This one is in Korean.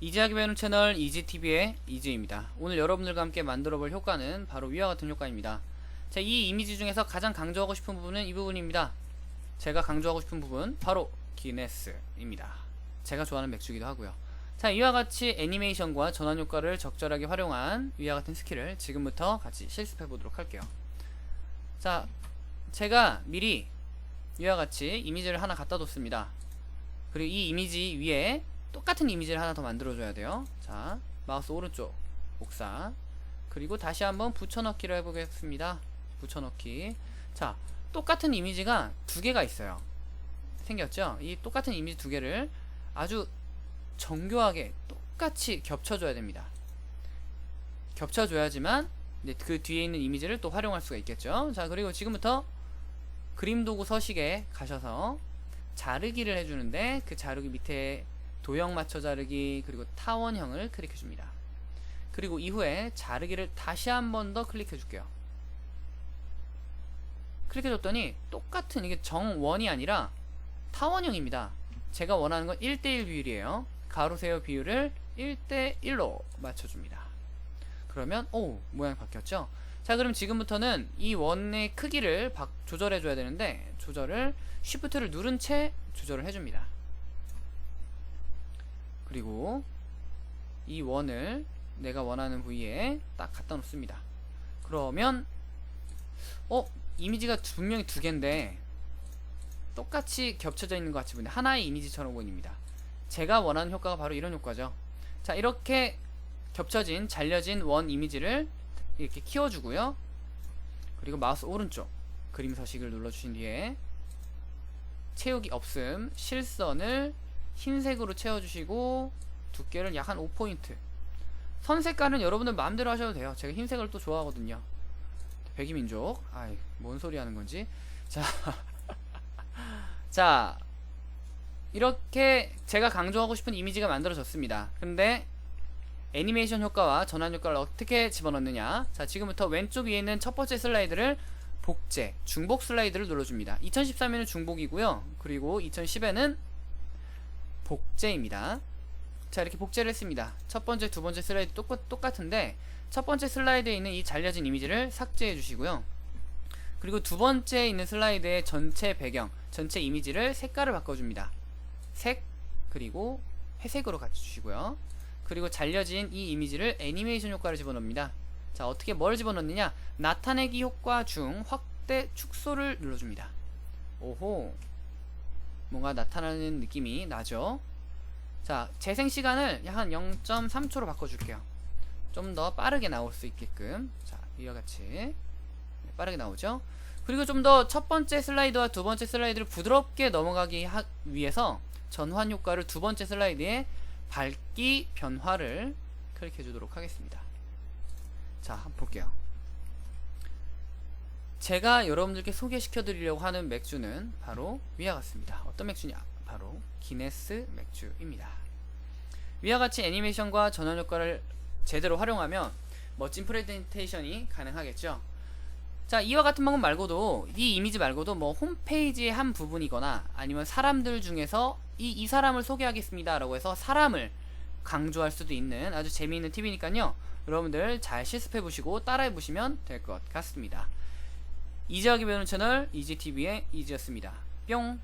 이지하기 배우는 채널 이지TV의 이지입니다. 오늘 여러분들과 함께 만들어 볼 효과는 바로 위와 같은 효과입니다. 자, 이 이미지 중에서 가장 강조하고 싶은 부분은 이 부분입니다. 제가 강조하고 싶은 부분 바로 기네스입니다. 제가 좋아하는 맥주기도 하고요. 자, 이와 같이 애니메이션과 전환 효과를 적절하게 활용한 위와 같은 스킬을 지금부터 같이 실습해 보도록 할게요. 자, 제가 미리 위와 같이 이미지를 하나 갖다 뒀습니다. 그리고 이 이미지 위에 똑같은 이미지를 하나 더 만들어줘야 돼요. 자, 마우스 오른쪽 복사. 그리고 다시 한번 붙여넣기를 해보겠습니다. 붙여넣기. 자, 똑같은 이미지가 두 개가 있어요. 생겼죠? 이 똑같은 이미지 두 개를 아주 정교하게 똑같이 겹쳐줘야 됩니다. 겹쳐줘야지만 그 뒤에 있는 이미지를 또 활용할 수가 있겠죠. 자, 그리고 지금부터 그림 도구 서식에 가셔서 자르기를 해주는데 그 자르기 밑에 도형 맞춰 자르기 그리고 타원형을 클릭해 줍니다. 그리고 이후에 자르기를 다시 한 번 더 클릭해 줄게요. 클릭해 줬더니 똑같은 이게 정원이 아니라 타원형입니다. 제가 원하는 건 1대1 비율이에요. 가로 세로 비율을 1대1로 맞춰줍니다. 그러면 오 모양이 바뀌었죠? 자 그럼 지금부터는 이 원의 크기를 바, 조절해 줘야 되는데 조절을 Shift를 누른 채 조절을 해줍니다. 그리고 이 원을 내가 원하는 부위에 딱 갖다 놓습니다. 그러면 어 이미지가 분명히 두 개인데 똑같이 겹쳐져 있는 것 같이 보이는데 하나의 이미지처럼 보입니다. 제가 원하는 효과가 바로 이런 효과죠. 자 이렇게 겹쳐진 잘려진 원 이미지를 이렇게 키워주고요. 그리고 마우스 오른쪽 그림 서식을 눌러주신 뒤에 채우기 없음 실선을 흰색으로 채워주시고 두께를 약 한 5포인트. 선 색깔은 여러분들 마음대로 하셔도 돼요. 제가 흰색을 또 좋아하거든요. 백이민족. 아이 뭔 소리 하는 건지. 자, 자 이렇게 제가 강조하고 싶은 이미지가 만들어졌습니다. 근데 애니메이션 효과와 전환 효과를 어떻게 집어넣느냐. 자 지금부터 왼쪽 위에 있는 첫 번째 슬라이드를 복제 중복 슬라이드를 눌러줍니다. 2013에는 중복이고요. 그리고 2010에는 복제입니다. 자 이렇게 복제를 했습니다. 첫 번째 두 번째 슬라이드 똑같, 똑같은데 첫 번째 슬라이드에 있는 이 잘려진 이미지를 삭제해 주시고요. 그리고 두 번째 있는 슬라이드의 전체 배경 전체 이미지를 색깔을 바꿔줍니다. 색 그리고 회색으로 갖춰주시고요. 그리고 잘려진 이 이미지를 애니메이션 효과를 집어넣습니다. 자 어떻게 뭘 집어넣느냐? 나타내기 효과 중 확대 축소를 눌러줍니다. 오호 뭔가 나타나는 느낌이 나죠? 자 재생 시간을 약한 0.3초로 바꿔줄게요. 좀 더 빠르게 나올 수 있게끔. 자 이와 같이. 네, 빠르게 나오죠? 그리고 좀 더 첫 번째 슬라이드와 두 번째 슬라이드를 부드럽게 넘어가기 하, 위해서 전환 효과를 두 번째 슬라이드에 밝기 변화를 클릭해 주도록 하겠습니다. 자 한번 볼게요 제가 여러분들께 소개시켜 드리려고 하는 맥주는 바로 위와 같습니다. 어떤 맥주냐? 바로 기네스 맥주입니다. 위와 같이 애니메이션과 전원 효과를 제대로 활용하면 멋진 프레젠테이션이 가능하겠죠? 자 이와 같은 방법 말고도 이 이미지 말고도 뭐 홈페이지의 한 부분이거나 아니면 사람들 중에서 이, 이 사람을 소개하겠습니다 라고 해서 사람을 강조할 수도 있는 아주 재미있는 팁이니까요. 여러분들 잘 실습해 보시고 따라해 보시면 될 것 같습니다 이지하기 배우는 채널 이지TV의 이지였습니다. 뿅